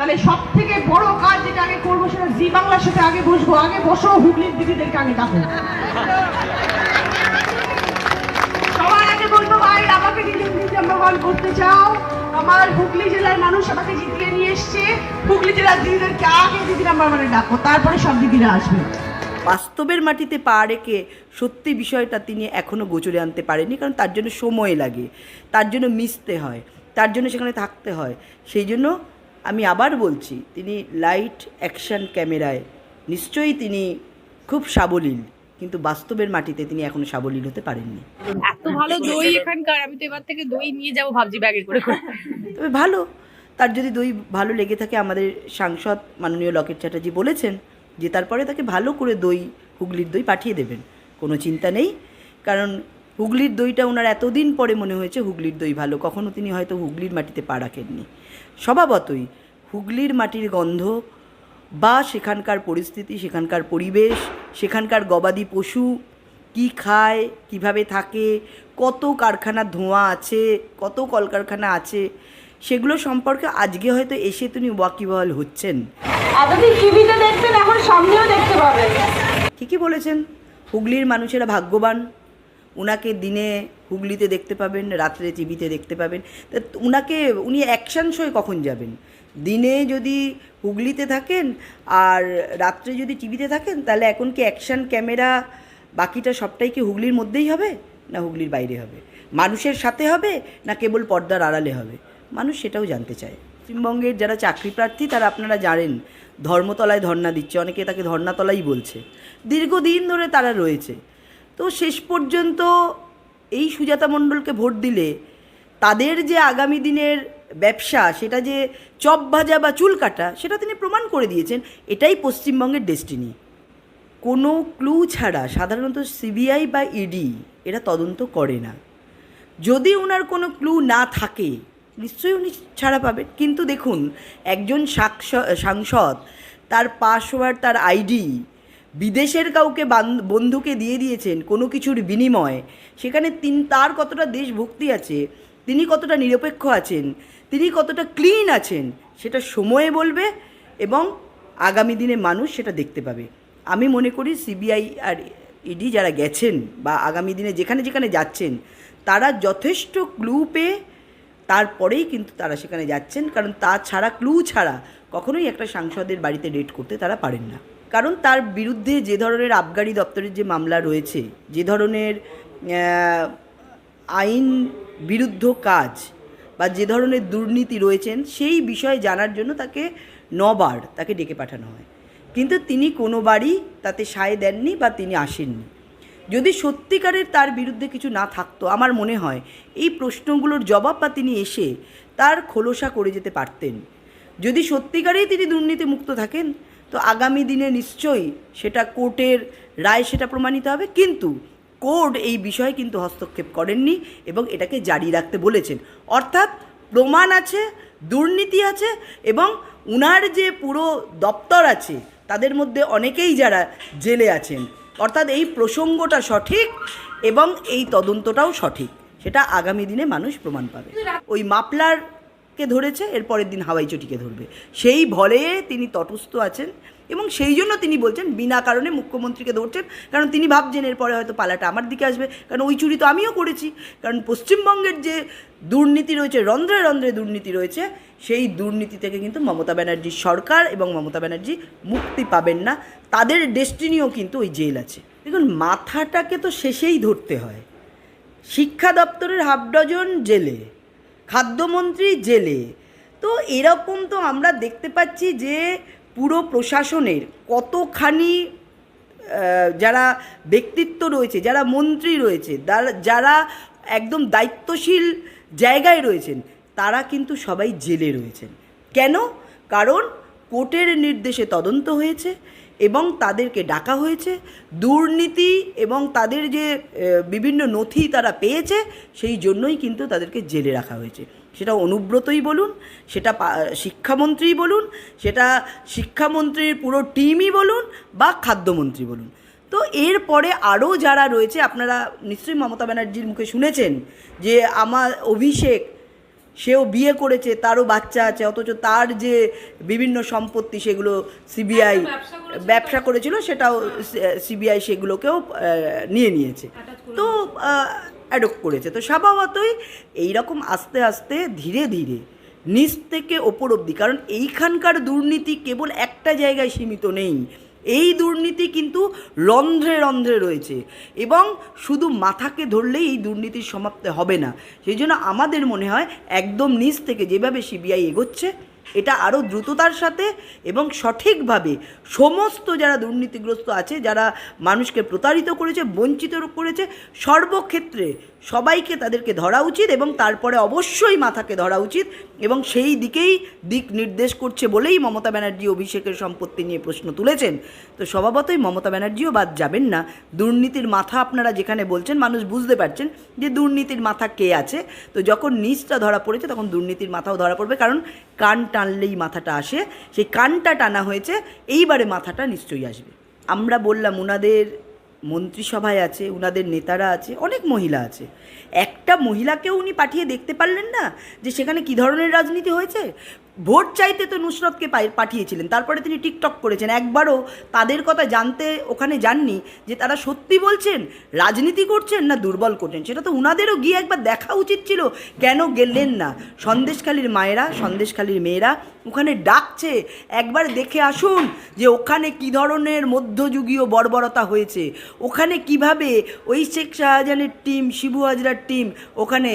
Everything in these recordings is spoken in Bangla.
তাহলে সব থেকে বড় কাজ যেটা আগে করব সেটা জি বাংলার সাথে আগে বসবো। আগে বসো, হুগলির দিদিদেরকে আগে ডাকো। সবার আগে বলব, ভাই, আমাকে ওয়ান করতে চাও। আমার হুগলি জেলার মানুষ আমাকে জিতিয়ে নিয়ে এসছে। হুগলি জেলার দিদিদেরকে আগে দিদি নাম্বার মানে ডাকো তারপরে সব দিদিরা আসবে। বাস্তবের মাটিতে পা রেখে সত্যি বিষয়টা তিনি এখনও গোচরে আনতে পারেনি কারণ তার জন্য সময় লাগে। তার জন্য মিশতে হয়। তার জন্য সেখানে থাকতে হয়। সেই জন্য আমি আবার বলছি তিনি লাইট অ্যাকশন ক্যামেরায়। নিশ্চয়ই তিনি খুব সাবলীল কিন্তু বাস্তবের মাটিতে তিনি এখনও সাবলীল হতে পারেননি। এত ভালো দই এখানকার আমি তো এবার থেকে দই নিয়ে যাব ভাবছি ব্যাগে করে করে। তবে ভালো তার যদি দই ভালো লেগে থাকে আমাদের সাংসদ মাননীয় লকেট চ্যাটার্জি বলেছেন যে তারপরে তাকে ভালো করে দই হুগলির দই পাঠিয়ে দেবেন। কোনো চিন্তা নেই কারণ হুগলির দইটা ওনার এতদিন পরে মনে হয়েছে হুগলির দই ভালো। কখনো তিনি হয়তো হুগলির মাটিতে পা রাখেননি। স্বভাবতই হুগলির মাটির গন্ধ বা সেখানকার পরিস্থিতি সেখানকার পরিবেশ সেখানকার গবাদি পশু কি খায় কীভাবে থাকে কত কারখানার ধোঁয়া আছে কত কলকারখানা আছে সেগুলো সম্পর্কে আজকে হয়তো এসে তিনি ওয়াকিবহাল হচ্ছেন। এতদিন টিভিতে দেখতেন এখন সামনেও দেখতে পাবেন। ঠিকই বলেছেন হুগলির মানুষেরা ভাগ্যবান। উনাকে দিনে হুগলিতে দেখতে পাবেন, রাত্রে টিভিতে দেখতে পাবেন। তা উনাকে, উনি অ্যাকশন শোয়ে কখন যাবেন? দিনে যদি হুগলিতে থাকেন আর রাত্রে যদি টিভিতে থাকেন, তাহলে এখন কি অ্যাকশন ক্যামেরা বাকিটা সবটাই কি হুগলির মধ্যেই হবে না হুগলির বাইরে হবে? মানুষের সাথে হবে না কেবল পর্দার আড়ালে হবে? মানুষ সেটাও জানতে চায়। পশ্চিমবঙ্গের যারা চাকরি প্রার্থী, তারা আপনারা জানেন, ধর্মতলায় ধর্ণা দিচ্ছে, অনেকে তাকে ধর্ণাতলাই বলছে। দীর্ঘদিন ধরে তারা রয়েছে। তো শেষ পর্যন্ত এই সুজাতা মণ্ডলকে ভোট দিলে তাদের যে আগামী দিনের ব্যবসা, সেটা যে চপ ভাজা বা চুল কাটা, সেটা তিনি প্রমাণ করে দিয়েছেন, এটাই পশ্চিমবঙ্গের ডেস্টিনি কোনো ক্লু ছাড়া সাধারণত সিবিআই বা ইডি এরা তদন্ত করে না। যদি ওনার কোনো ক্লু না থাকে, নিশ্চয়ই উনি ছাড়া পাবেন। কিন্তু দেখুন, একজন সাংসদ, তার পাসওয়ার্ড, তার আইডি বিদেশের কাউকে বান- বন্ধুকে দিয়ে দিয়েছেন কোনো কিছুর বিনিময়ে। সেখানে তিন, তার কতটা দেশভক্তি আছে, তিনি কতটা নিরপেক্ষ আছেন, তিনি কতটা ক্লিন আছেন, সেটা সময়ে বলবে এবং আগামী দিনে মানুষ সেটা দেখতে পাবে। আমি মনে করি সিবিআই আর ইডি যারা গেছেন বা আগামী দিনে যেখানে যেখানে যাচ্ছেন, তারা যথেষ্ট ক্লু পেয়ে তারপরেই কিন্তু তারা সেখানে যাচ্ছেন, কারণ তা ছাড়া ক্লু ছাড়া কখনোই একটা সাংসদের বাড়িতে ডেট করতে তারা পারেন না। কারণ তার বিরুদ্ধে যে ধরনের আবগারি দপ্তরের যে মামলা রয়েছে, যে ধরনের আইন বিরুদ্ধ কাজ বা যে ধরনের দুর্নীতি রয়েছেন, সেই বিষয়ে জানার জন্য তাকে নবার তাকে ডেকে পাঠানো হয়। কিন্তু তিনি কোনোবারই তাতে সায় দেননি বা তিনি আসেননি। যদি সত্যিকারের তার বিরুদ্ধে কিছু না থাকতো, আমার মনে হয় এই প্রশ্নগুলোর জবাব বা তিনি এসে তার খোলসা করে যেতে পারতেন। যদি সত্যিকারেই তিনি দুর্নীতিমুক্ত থাকেন তো আগামী দিনে নিশ্চয়ই সেটা কোর্টের রায় সেটা প্রমাণিত হবে। কিন্তু কোর্ট এই বিষয়ে কিন্তু হস্তক্ষেপ করেননি এবং এটাকে জারি রাখতে বলেছেন। অর্থাৎ প্রমাণ আছে দুর্নীতি আছে এবং উনার যে পুরো দপ্তর আছে তাদের মধ্যে অনেকেই যারা জেলে আছেন। অর্থাৎ এই প্রসঙ্গটা সঠিক এবং এই তদন্তটাও সঠিক। সেটা আগামী দিনে মানুষ প্রমাণ পাবে। ওই মাপলারকে ধরেছে? এর পরের দিন হাওয়াই চটিকে ধরবে। সেই ভয়ে তিনি তটস্থ আছেন এবং সেই জন্য তিনি বলছেন, বিনা কারণে মুখ্যমন্ত্রীকে ধরছেন। কারণ তিনি ভাবছেন এরপরে হয়তো পালাটা আমার দিকে আসবে। কারণ ওই চুরি তো আমিও করেছি। কারণ পশ্চিমবঙ্গের যে দুর্নীতি রয়েছে, রন্ধ্রে রন্ধ্রে দুর্নীতি রয়েছে, সেই দুর্নীতি থেকে কিন্তু মমতা ব্যানার্জির সরকার এবং মমতা ব্যানার্জি মুক্তি পাবেন না। তাদের ডেস্টিনিও কিন্তু ওই জেল আছে। দেখুন, মাথাটাকে তো শেষেই ধরতে হয়। শিক্ষা দপ্তরের হাফ ডজন জেলে খাদ্যমন্ত্রী জেলে। তো এরকম তো আমরা দেখতে পাচ্ছি যে পুরো প্রশাসনের কতখানি যারা ব্যক্তিত্ব রয়েছে, যারা মন্ত্রী রয়েছে যারা- একদম দায়িত্বশীল জায়গায় রয়েছেন, তারা কিন্তু সবাই জেলে রয়েছেন। কেন? কারণ কোর্টের নির্দেশে তদন্ত হয়েছে এবং তাদেরকে ডাকা হয়েছে। দুর্নীতি এবং তাদের যে বিভিন্ন নথি তারা পেয়েছে, সেই জন্যই কিন্তু তাদেরকে জেলে রাখা হয়েছে। সেটা অনুব্রতই বলুন, সেটা শিক্ষামন্ত্রী বলুন, সেটা শিক্ষামন্ত্রীর পুরো টিমই বলুন বা খাদ্যমন্ত্রী বলুন। তো এরপরে আরও যারা রয়েছে, আপনারা নিশ্চয়ই মমতা ব্যানার্জির মুখে শুনেছেন যে আমার অভিষেক সেও বিয়ে করেছে তারও বাচ্চা আছে অথচ তার যে বিভিন্ন সম্পত্তি সেগুলো সিবিআই ব্যবসা করেছিল। সেটাও সিবিআই সেগুলোকেও নিয়ে নিয়েছে। তো অ্যাডপ্ট করেছে। তো স্বভাবতই এইরকম আস্তে আস্তে ধীরে ধীরে নিচ থেকে ওপর অবধি কারণ এইখানকার দুর্নীতি কেবল একটা জায়গায় সীমিত নেই। এই দুর্নীতি কিন্তু রন্ধ্রে রন্ধ্রে রয়েছে এবং শুধু মাথাকে ধরলেই এই দুর্নীতির সমাপ্তি হবে না। সেই জন্য আমাদের মনে হয় একদম নিচ থেকে যেভাবে সিবিআই এগোচ্ছে এটা আরও দ্রুততার সাথে এবং সঠিকভাবে সমস্ত যারা দুর্নীতিগ্রস্ত আছে, যারা মানুষকে প্রতারিত করেছে, বঞ্চিত করেছে, সর্বক্ষেত্রে সবাইকে তাদেরকে ধরা উচিত এবং তারপরে অবশ্যই মাথাকে ধরা উচিত এবং সেই দিকেই দিক নির্দেশ করছে বলেই মমতা ব্যানার্জি অভিষেকের সম্পত্তি নিয়ে প্রশ্ন তুলেছেন। তো স্বভাবতই মমতা ব্যানার্জিও বাদ যাবেন না। দুর্নীতির মাথা আপনারা যেখানে বলছেন, মানুষ বুঝতে পারছেন যে দুর্নীতির মাথা কে আছে। তো যখন নিচটা ধরা পড়েছে, তখন দুর্নীতির মাথাও ধরা পড়বে। কারণ কান টানলেই মাথাটা আসে, সেই কানটা টানা হয়েছে, এইবারে মাথাটা নিশ্চয়ই আসবে। আমরা বললাম ওনাদের মন্ত্রিসভায় আছে ওনাদের নেতারা আছে, অনেক মহিলা আছে। একটা মহিলাকেও উনি পাঠিয়ে দেখতে পারলেন না যে সেখানে কী ধরনের রাজনীতি হয়েছে? ভোট চাইতে তো নুসরতকে পাঠিয়েছিলেন। তারপরে তিনি টিকটক করেছেন। একবারও তাদের কথা জানতে ওখানে যাননি যে তারা সত্যি বলছেন, রাজনীতি করছেন না দুর্বল করছেন। সেটা তো উনাদেরও গিয়ে একবার দেখা উচিত ছিল। কেন গেলেন না? সন্দেশখালীর মায়েরা, সন্দেশখালীর মেয়েরা ওখানে ডাকছে। একবার দেখে আসুন যে ওখানে কী ধরনের মধ্যযুগীয় বর্বরতা হয়েছে। ওখানে কীভাবে ওই শেখ শাহজাহানের টিম শিবু হাজরার টিম ওখানে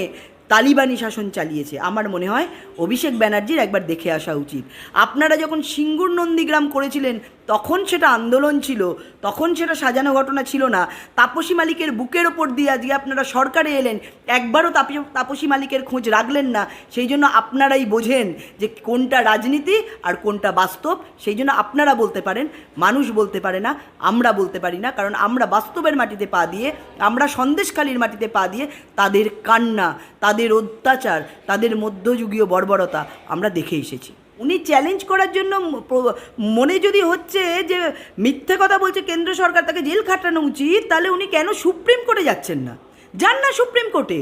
তালিবানি শাসন চালিয়েছে। আমার মনে হয় অভিষেক ব্যানার্জির একবার দেখে আসা উচিত। আপনারা যখন সিঙ্গুর নন্দীগ্রাম করেছিলেন তখন সেটা আন্দোলন ছিল, তখন সেটা সাজানো ঘটনা ছিল না। তাপসী মালিকের বুকের ওপর দিয়ে আজকে আপনারা সরকারে এলেন, একবারও তাপসী- মালিকের খোঁজ রাখলেন না। সেই জন্য আপনারাই বোঝেন যে কোনটা রাজনীতি আর কোনটা বাস্তব, সেই জন্য আপনারা বলতে পারেন, মানুষ বলতে পারে না, আমরা বলতে পারি না। কারণ আমরা বাস্তবের মাটিতে পা দিয়ে, আমরা সন্দেশখালির মাটিতে পা দিয়ে তাদের কান্না, তাদের অত্যাচার, তাদের মধ্যযুগীয় বর্বরতা আমরা দেখে এসেছি। উনি চ্যালেঞ্জ করার জন্য মনে যদি হচ্ছে যে মিথ্যে কথা বলছে কেন্দ্র সরকার তাকে জেল খাটানো উচিত, তাহলে উনি কেন সুপ্রিম কোর্টে যাচ্ছেন না? যান না সুপ্রিম কোর্টে।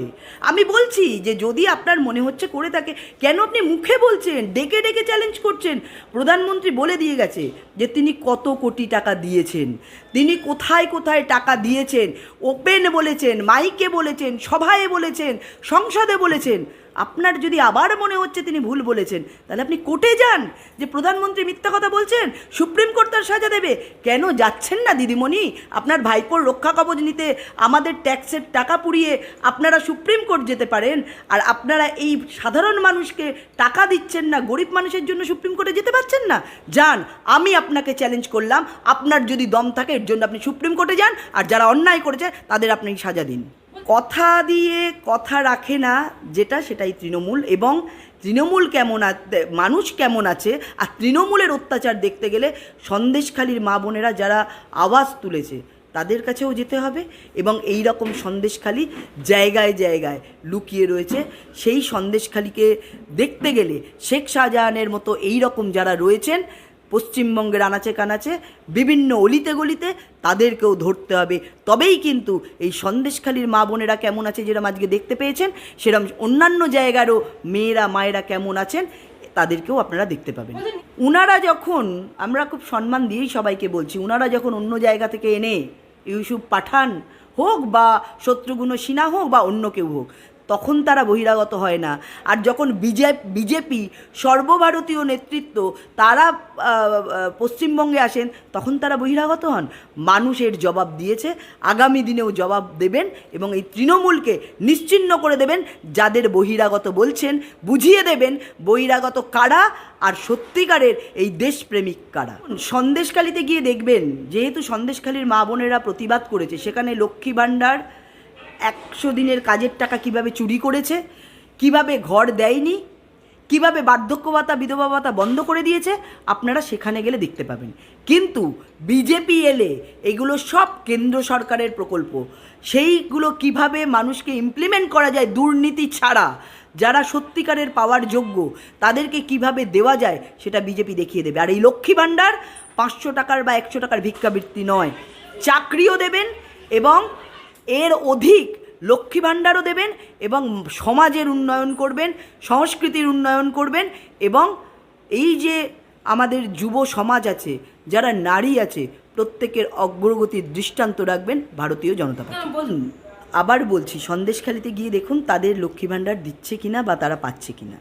আমি বলছি যে যদি আপনার মনে হচ্ছে করে থাকে, কেন আপনি মুখে বলছেন, ডেকে ডেকে চ্যালেঞ্জ করছেন? প্রধানমন্ত্রী বলে দিয়ে গেছে যে তিনি কত কোটি টাকা দিয়েছেন। তিনি কোথায় কোথায় টাকা দিয়েছেন? ওপেন বলেছেন, মাইকে বলেছেন, সভায় বলেছেন, সংসদে বলেছেন। আপনার যদি আবার মনে হচ্ছে তিনি ভুল বলেছেন, তাহলে আপনি কোর্টে যান যে প্রধানমন্ত্রী মিথ্যা কথা বলছেন, সুপ্রিম কোর্ট তার সাজা দেবে। কেন যাচ্ছেন না দিদিমণি? আপনার ভাইপোর রক্ষা কবচ নিতে আমাদের ট্যাক্সের টাকা পুড়িয়ে আপনারা সুপ্রিম কোর্ট যেতে পারেন, আর আপনারা এই সাধারণ মানুষকে টাকা দিচ্ছেন না, গরিব মানুষের জন্য সুপ্রিম কোর্টে যেতে পারছেন না? যান, আমি আপনাকে চ্যালেঞ্জ করলাম। আপনার যদি দম থাকে, এর জন্য আপনি সুপ্রিম কোর্টে যান, আর যারা অন্যায় করেছে, তাদের আপনি সাজা দিন। কথা দিয়ে কথা রাখে না, যেটা সেটাই তৃণমূল। এবং তৃণমূল কেমন মানুষ কেমন আছে, আর তৃণমূলের অত্যাচার দেখতে গেলে সন্দেশখালীর মা বোনেরা যারা আওয়াজ তুলেছে, তাদের কাছেও যেতে হবে। এবং এই রকম সন্দেশখালি জায়গায় জায়গায় লুকিয়ে রয়েছে। সেই সন্দেশখালিকে দেখতে গেলে শেখ শাহজাহানের মতো এই রকম যারা রয়েছেন পশ্চিমবঙ্গের আনাচে কানাচে, বিভিন্ন অলিতে গলিতে তাদেরকেও ধরতে হবে। তবেই কিন্তু এই সন্দেশখালীর মা বোনেরা কেমন আছে যেরকম আজকে দেখতে পেয়েছেন, সেরকম অন্যান্য জায়গারও মেয়েরা, মায়েরা কেমন আছেন, তাদেরকেও আপনারা দেখতে পাবেন। উনারা যখন, আমরা খুব সম্মান দিয়েই সবাইকে বলছি, উনারা যখন অন্য জায়গা থেকে এনে ইউসুফ পাঠান হোক বা শত্রুঘ্ন সিনহা হোক বা অন্য কেউ হোক তখন তারা বহিরাগত হয় না। আর যখন বিজে, বিজেপি সর্বভারতীয় নেতৃত্ব তারা পশ্চিমবঙ্গে আসেন, তখন তারা বহিরাগত হন। মানুষের জবাব দিয়েছে, আগামী দিনেও জবাব দেবেন এবং এই তৃণমূলকে নিশ্চিহ্ন করে দেবেন, যাদের বহিরাগত বলছেন, বুঝিয়ে দেবেন বহিরাগত কারা আর সত্যিকারের এই দেশপ্রেমিক কারা। সন্দেশখালিতে গিয়ে দেখবেন, যেহেতু সন্দেশখালির মা বোনেরা প্রতিবাদ করেছে, সেখানে লক্ষ্মী ভাণ্ডার একশো দিনের কাজের টাকা কীভাবে চুরি করেছে, কীভাবে ঘর দেয়নি, কীভাবে বার্ধক্য ভাতা, বিধবা ভাতা বন্ধ করে দিয়েছে, আপনারা সেখানে গেলে দেখতে পাবেন। কিন্তু বিজেপি এলে এগুলো সব কেন্দ্র সরকারের প্রকল্প। সেইগুলো কীভাবে মানুষকে ইমপ্লিমেন্ট করা যায় দুর্নীতি ছাড়া, যারা সত্যিকারের পাওয়ার যোগ্য, তাদেরকে কীভাবে দেওয়া যায় সেটা বিজেপি দেখিয়ে দেবে। আর এই লক্ষ্মী ভাণ্ডার পাঁচশো টাকার বা একশো টাকার ভিক্ষাবৃত্তি নয়, চাকরিও দেবেন এবং এর অধিক লক্ষ্মী ভাণ্ডারও দেবেন এবং সমাজের উন্নয়ন করবেন সংস্কৃতির উন্নয়ন করবেন এবং এই যে আমাদের যুব সমাজ আছে যারা নারী আছে প্রত্যেকের অগ্রগতির দৃষ্টান্ত রাখবেন ভারতীয় জনতা পার্টি। বলুন। আবার বলছি সন্দেশখালিতে গিয়ে দেখুন তাদের লক্ষ্মী ভাণ্ডার দিচ্ছে কিনা বা তারা পাচ্ছে কিনা।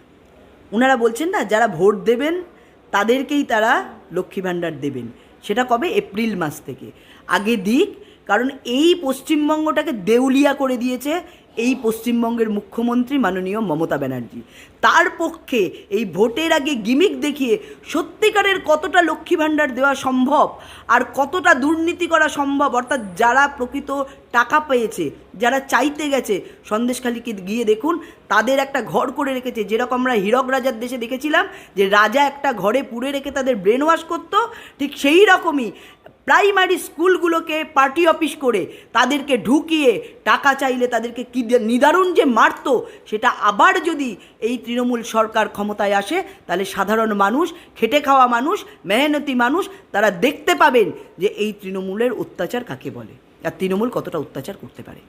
ওনারা বলছেন না যারা ভোট দেবেন তাদেরকেই তারা লক্ষ্মী ভাণ্ডার দেবেন। সেটা কবে? এপ্রিল মাস থেকে। আগে দিক কারণ এই পশ্চিমবঙ্গটাকে দেউলিয়া করে দিয়েছে এই পশ্চিমবঙ্গের মুখ্যমন্ত্রী মাননীয় মমতা ব্যানার্জি। তার পক্ষে এই ভোটের আগে গিমিক দেখিয়ে সত্যিকারের কতটা লক্ষ্মী ভাণ্ডার দেওয়া সম্ভব আর কতটা দুর্নীতি করা সম্ভব, অর্থাৎ যারা প্রকৃত টাকা পেয়েছে, যারা চাইতে গেছে, সন্দেশখালিকে গিয়ে দেখুন, তাদের একটা ঘর করে রেখেছে। যেরকম আমরা হীরক রাজার দেশে দেখেছিলাম যে রাজা একটা ঘরে পুড়ে রেখে তাদের ব্রেন ওয়াশ করতো, ঠিক সেই রকমই প্রাইমারি স্কুলগুলোকে পার্টি অফিস করে তাদেরকে ঢুকিয়ে টাকা চাইলে তাদেরকে কী নিদারুণ যে মারত, সেটা আবার যদি এই তৃণমূল সরকার ক্ষমতায় আসে, তাহলে সাধারণ মানুষ, খেটে খাওয়া মানুষ, মেহনতি মানুষ, তারা দেখতে পাবেন যে এই তৃণমূলের অত্যাচার কাকে বলে। আর তৃণমূল কতটা অত্যাচার করতে পারে।